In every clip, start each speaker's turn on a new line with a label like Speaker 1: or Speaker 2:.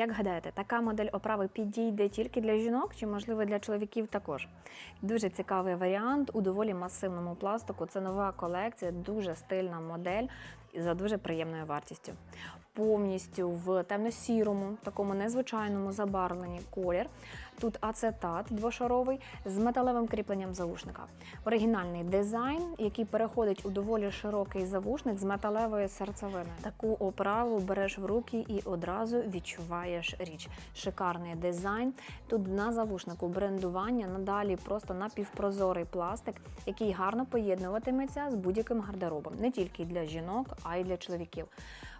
Speaker 1: Як гадаєте, така модель оправи підійде тільки для жінок чи, можливо, для чоловіків також? Дуже цікавий варіант у доволі масивному пластику. Це нова колекція, дуже стильна модель за дуже приємною вартістю. Повністю в темно-сірому, такому незвичайному забарвленні колір. Тут ацетат двошаровий з металевим кріпленням завушника. Оригінальний дизайн, який переходить у доволі широкий завушник з металевої серцевини. Таку оправу береш в руки і одразу відчуваєш річ. Шикарний дизайн. Тут на завушнику брендування надалі просто напівпрозорий пластик, який гарно поєднуватиметься з будь-яким гардеробом, не тільки для жінок, а й для чоловіків.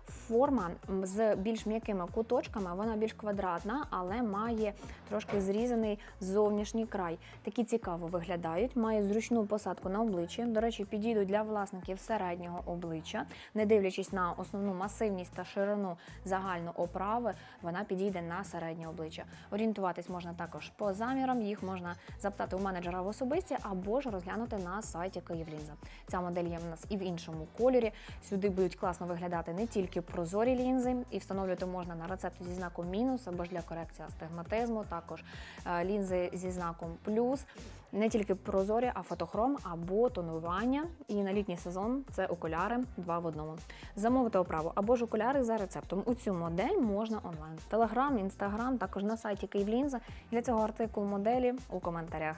Speaker 1: Форма з більш м'якими куточками, вона більш квадратна, але має трошки зрізаний зовнішній край. Такі цікаво виглядають, має зручну посадку на обличчі. До речі, підійдуть для власників середнього обличчя, не дивлячись на основну масивність та ширину загальну оправи, вона підійде на середнє обличчя. Орієнтуватись можна також по замірам. Їх можна запитати у менеджера в особисті або ж розглянути на сайті Київлінза. Ця модель є в нас і в іншому кольорі. Сюди будуть класно виглядати не тільки прозорі лінзи, і встановлювати можна на рецепт зі знаком мінус або ж для корекції астигматизму. Також е, лінзи зі знаком плюс. Не тільки прозорі, а фотохром або тонування. І на літній сезон це окуляри два в одному. Замовити оправу або ж окуляри за рецептом. У цю модель можна онлайн. Телеграм, інстаграм, також на сайті Київлінза. Для цього артикул моделі у коментарях.